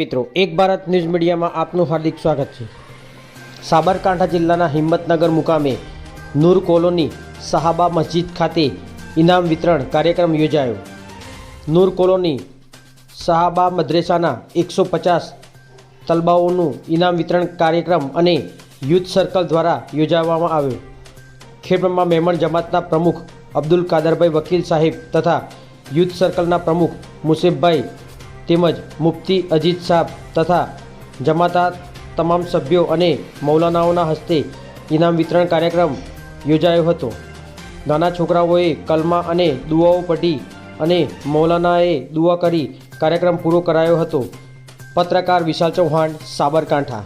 મિત્રો, એક ભારત ન્યૂઝ મીડિયામાં આપનું હાર્દિક સ્વાગત છે. સાબરકાંઠા જિલ્લાના હિંમતનગર મુકામે નૂર કોલોની સાહાબા મસ્જિદ ખાતે ઇનામ વિતરણ કાર્યક્રમ યોજાયો. નૂર કોલોની સાહાબા મદ્રેસાના એકસો પચાસ તલબાઓનું ઇનામ વિતરણ કાર્યક્રમ અને યુથ સર્કલ દ્વારા યોજાવામાં આવ્યો. ખેડમાં મહેમણ જમાતના પ્રમુખ અબ્દુલ કાદરભાઈ વકીલ સાહેબ તથા યુથ સર્કલના પ્રમુખ મુસેફભાઈ તેમજ મુફ્તી, અજીત સાહેબ તથા જમાતા તમામ સભ્યો અને મૌલાનાઓના હસ્તે ઇનામ વિતરણ કાર્યક્રમ યોજાયો હતો. નાના છોકરાઓએ કલમા અને દુઆઓ પઢી અને મૌલાનાએ દુઆ કરી કાર્યક્રમ પૂરો કરાયો હતો. પત્રકાર વિશાલ ચૌહાણ, સાબરકાંઠા.